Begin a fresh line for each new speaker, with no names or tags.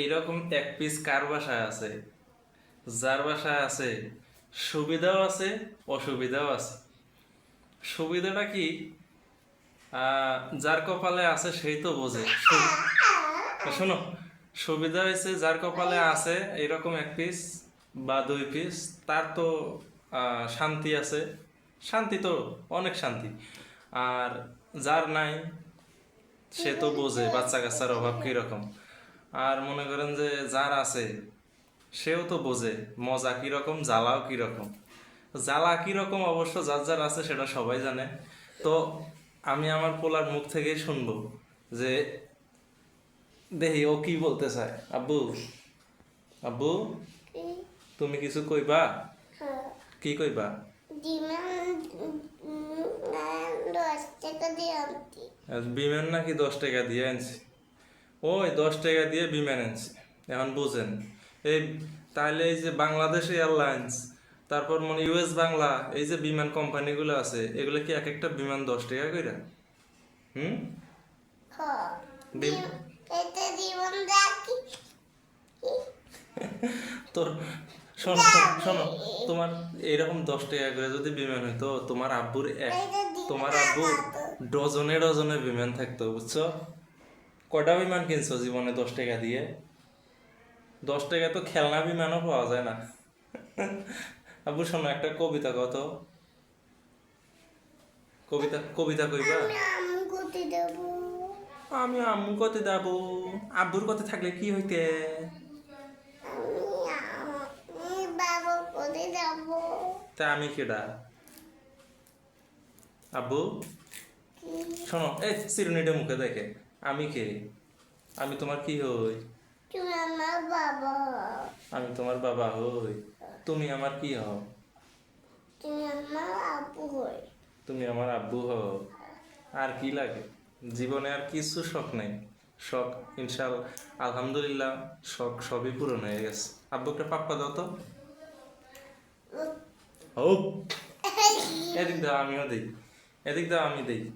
এইরকম এক পিস কার বাসায় আছে? যার বাসায় আছে, সুবিধাও আছে, অসুবিধাও আছে। সুবিধাটা কি? যার কপালে আছে সেই তো বোঝে। শোনো, সুবিধা হয়েছে যার কপালে আছে এরকম এক পিস বা দুই পিস তার তো শান্তি আছে। শান্তি তো, অনেক শান্তি। আর যার নাই, সে তো বোঝে বাচ্চা কাচ্চার অভাব কীরকম। আর মনে করেন যে যার আছে সেও তো বোঝে মজা কীরকম জ্বালাও কীরকম। জ্বালা কীরকম অবশ্য যার যার আছে সেটা সবাই জানে। তো আমি আমার পোলার মুখ থেকেই শুনব যে দেখি ও কি বলতে চায়? আব্বু আব্বু তুমি কিছু কইবা? কি কইবা? বিমান নাকি দশ টাকা দিয়ে আনছি? ওই দশ টাকা দিয়ে বিমান আনছি এখন বুঝেন। এই তাহলে এই যে বাংলাদেশ এয়ারলাইন্স তারপর মানে ইউএস বাংলা এই যে বিমান কোম্পানিগুলো আছে এগুলো কি এক একটা বিমান দশ টাকা করে হুম? তোর শোনো শোনো, শোনো তোমার এরকম দশ টাকা করে যদি বিমান হইতো তোমার আব্বুর এক তোমার আব্বুর ডজনে ডজনে বিমান থাকতো বুঝছ? কটা বিমান কিনছো জীবনে দশ টাকা দিয়ে? দশ টাকা তো খেলনা বিমানও পাওয়া যায় না। আব্বু শোনো একটা কবিতা কত কবিতা কবিতা কইবা?
আমি
আম্মু কতে যাব আব্বুর কতে থাকলে কি হইতে? তা আমি কেডা? আব্বু? শোনো এই চিরুনিটা মুখে দেখে। আমি কে? আমি তোমার কি হই?
তুমি আমার বাবা।
আমি তোমার বাবা হই। তুমি আমার কি হও?
তুমি আমার আপু হই।
তুমি আমার আব্বু হও। আর কি লাগে? জীবনে আর কিছু শখ নেই। শখ ইনশাল আলহামদুলিল্লাহ শখ সবই পূরণ হয়ে গেছে। আব্বু একটা পাপ্পা দাও তো। ও! এদিক দাও আমিও দিই। এদিক দাও আমি দিই।